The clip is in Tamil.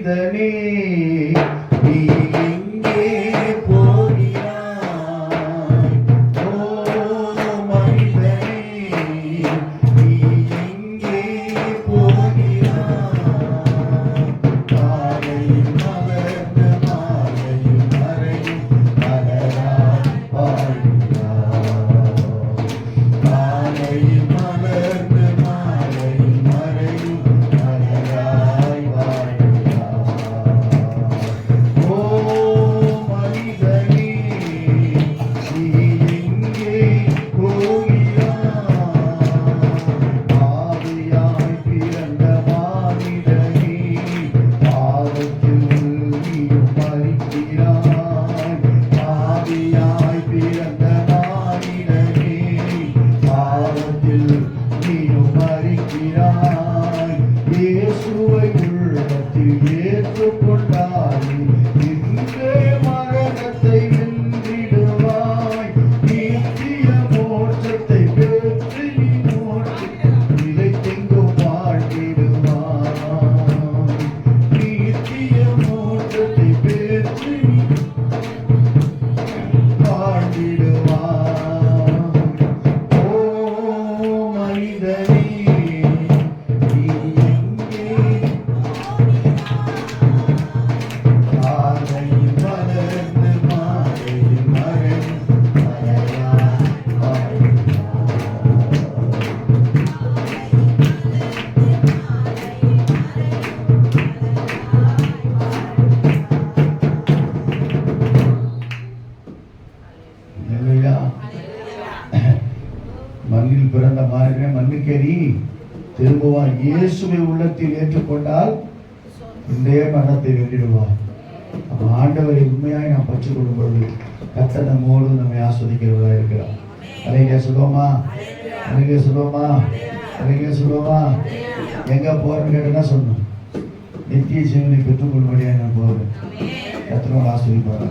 செய்தனே மண்ணில் பிறந்த மாதிரி மண்ணுக்கேறி திரும்புவான் இயேசுவை உள்ளத்தில் ஏற்றுக்கொண்டால் இந்த மரணத்தை வென்றிடுவார். அப்ப ஆண்டவரை உண்மையாய் நாம் பற்றி கொள்ளும் பொழுது கத்த நம்மோடு நம்மை ஆஸ்வதிக்கிறவர்களா இருக்கிறார். அழகிய சொல்லுவோமா அழகிய சொல்லுவோமா அழகிய சொல்லுவோமா எங்க போறேன்னு கேட்டா சொன்னோம். நித்திய ஜீவனை பெற்றுக்கொள்ளும்படியாக நான் போகிறேன் கத்தனோட ஆஸ்வதிப்பாரு